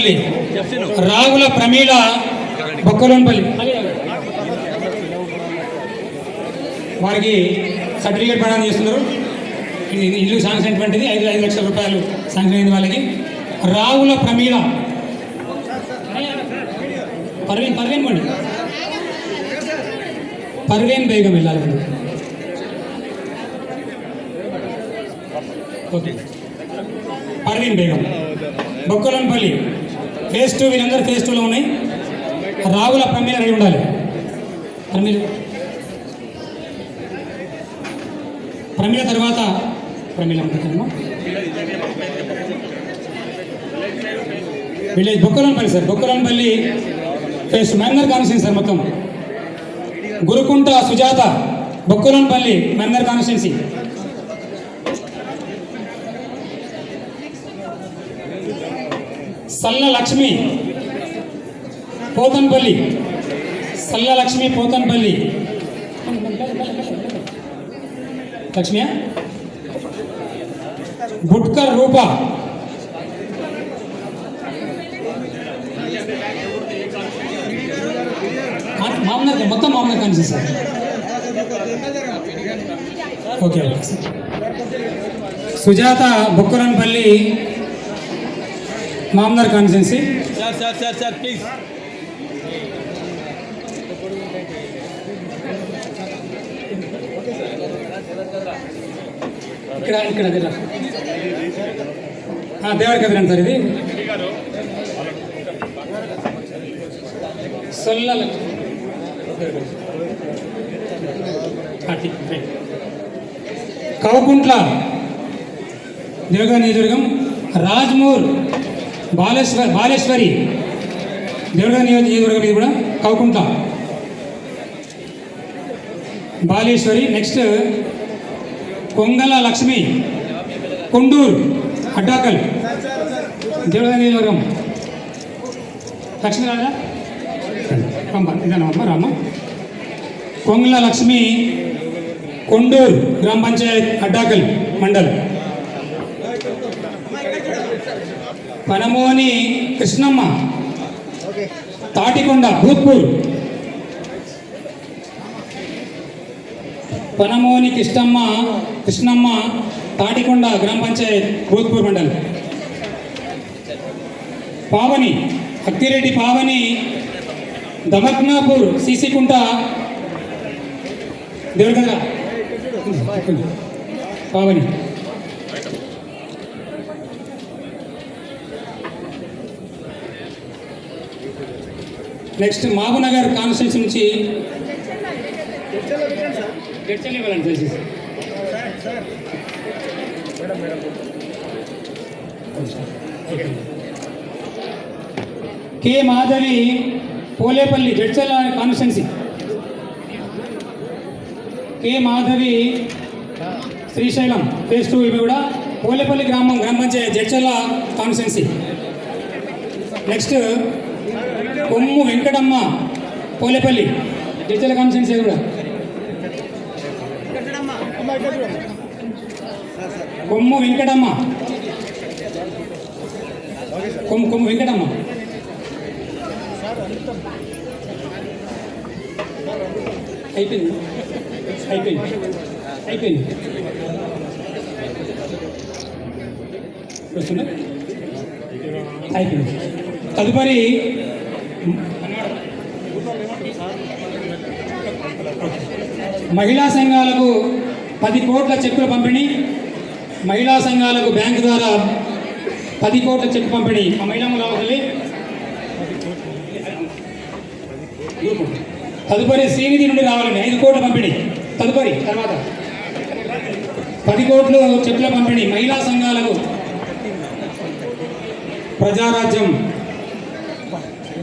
బొక్కలోన్పల్లి రాగుల ప్రమీల బొక్కలోన్పల్లి. వారికి సర్టిఫికేట్ ప్రదానం చేస్తున్నారు. ఇల్లు శాంక్షన్ అయినటువంటిది ఐదు ఐదు లక్షల రూపాయలు శాంక్షన్ అయింది వాళ్ళకి. రావుల ప్రమీల. పర్వీన్ పర్వీన్ పండి పర్వీన్ బేగం వెళ్ళాలి. Okay. Parveen Begum. Bokkalanpalli. Phase two వీళ్ళందరూ ఫేస్ టూలో ఉన్నాయి. రావుల ప్రమీల రెడీ ఉండాలి. ప్రమీల ప్రమీల తర్వాత ప్రమీల ఉంటుందమ్మా village Bokkalanpalli sir Bokkalampalli face Mannar constituency sir మొత్తం. గురుకుంట సుజాత బొక్కలంపల్లి మన్నర్ కాన్స్టిట్యున్సీ సల్ల లక్ష్మి పోతన్పల్లి సల్ల లక్ష్మి పోతన్పల్లి లక్ష్మియా గుట్కర్ రూప మా- మామూలుగా మొత్తం మామూలుగా కనిసి sir okay okay sir Sujatha Bokkaranpalli sir please. ఇక్కడ ఇక్కడ దేవరికి ఎదురండి సార్ ఇది. సొల్ల కవకుంట్ల దేవగా నియోజకవర్గం రాజ్మూర్. బాలేశ్వర్ బాలేశ్వరి దేవగా నియోజకవర్గం ఇది కూడా కవకుంట్ల బాలేశ్వరి నెక్స్ట్ కొంగల లక్ష్మి కొండూరు అడ్డాకల్ దేవగా నియోజకవర్గం లక్ష్మి రాదా అమ్మ ఇదన్నమ్మ రామ్మ కొంగల లక్ష్మి కొండూరు గ్రామ పంచాయత్ అడ్డాకల్ మండల్ పనమోని కృష్ణమ్మ. తాటికొండ భూత్పూర్. పనమోని కృష్ణమ్మ కృష్ణమ్మ తాటికొండ గ్రామ పంచాయత్ భూత్పూర్ మండల్. పావని అక్కిరెడ్డి పావని దమక్నాపూర్ సీసీకుంట దేవరకద్ర పావని. నెక్స్ట్ మహబూబ్నగర్ కాన్స్టిట్యూన్సీ నుంచి K Madhavi Polepalli Jadcherla constituency. K Madhavi Srisailam phase two ఇవి కూడా పోలేపల్లి గ్రామం గ్రామ panchayat Jadcherla constituency. Next Kommu Venkatamma Polepalli. Digital constituency కూడా. కొమ్ము వెంకటమ్మ. కొమ్ము కొమ్ము వెంకటమ్మ. అయిపోయింది. అయిపోయింది. అయిపోయింది. వస్తున్నా? అయిపోయింది. తదుపరి మహిళా సంఘాలకు పది కోట్ల చెక్కుల పంపిణీ మహిళా సంఘాలకు బ్యాంకు ద్వారా పది కోట్ల చెక్ పంపిణీ. మా మహిళా లావాదేవీ తదుపరి శ్రీనిధి నుండి రావాలండి. ఐదు కోట్ల పంపిణీ. తదుపరి తర్వాత. పది కోట్లు చెట్ల పంపిణీ మహిళా సంఘాలకు ప్రజారాజ్యం.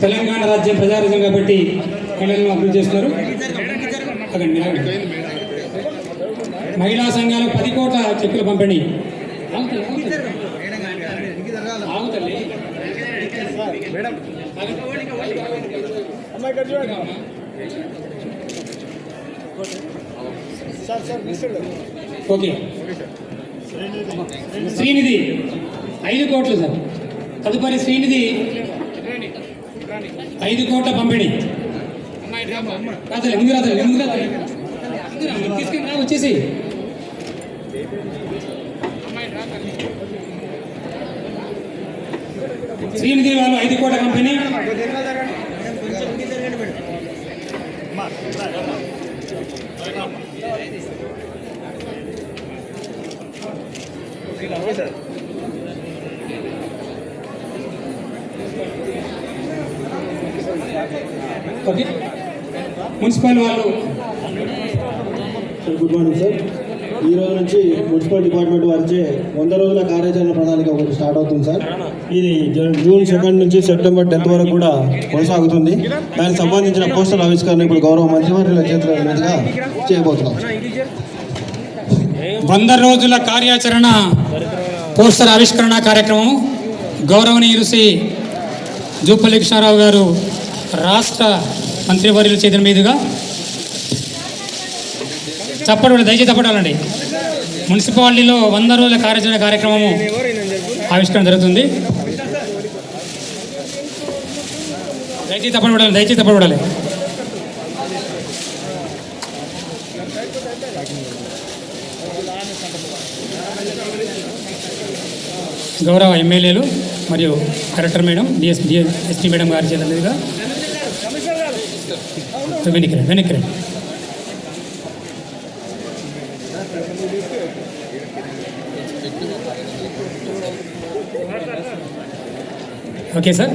తెలంగాణ రాజ్యం ప్రజారాజ్యం కాబట్టి కళలను అభివృద్ధి చేస్తున్నారు. మహిళా సంఘాలకు పది కోట్ల చెక్కుల పంపిణీ. ఓకే. శ్రీనిధి. ఐదు కోట్లు సార్. తదుపరి శ్రీనిధి ఐదు కోట్ల పంపిణీ. రాజలే ముందు రాజలే ముందు రాజలే తీసుకుని రా వచ్చేసి శ్రీనిధి వాళ్ళు ఐదు కోట్ల కంపెనీ ఓకే మున్సిపల్ వాళ్ళు గుడ్ మార్నింగ్ సార్ ఈ రోజు నుంచి మున్సిపల్ డిపార్ట్మెంట్ వారిచే వంద రోజుల కార్యాచరణ ప్రణాళిక ఒకటి స్టార్ట్ అవుతుంది సార్ ఇది జూన్ సెకండ్ నుంచి సెప్టెంబర్ టెన్త్ వరకు కూడా కొనసాగుతుంది. దానికి సంబంధించిన పోస్టర్ ఆవిష్కరణ ఇప్పుడు గౌరవ మంత్రివర్యుల చేతుల మీదుగా చేయబోతున్నాం. వంద రోజుల కార్యాచరణ పోస్టర్ ఆవిష్కరణ కార్యక్రమం గౌరవనీయులు శ్రీ జూపల్లి కృష్ణారావు గారు రాష్ట్ర మంత్రివర్యుల చేతుల మీదుగా చప్పడు దయచేసి తప్పడాలండి మున్సిపాలిటీలో వంద రోజుల కార్యాచరణ కార్యక్రమము ఆవిష్కరణ జరుగుతుంది. దయచేసి తప్పబడాలి దయచేసి తప్పబడాలి గౌరవ ఎమ్మెల్యేలు మరియు collector madam D S SP madam గారి మీదుగా మీదుగా వెనక్కి రండి, వెనక్కి రండి. Okay sir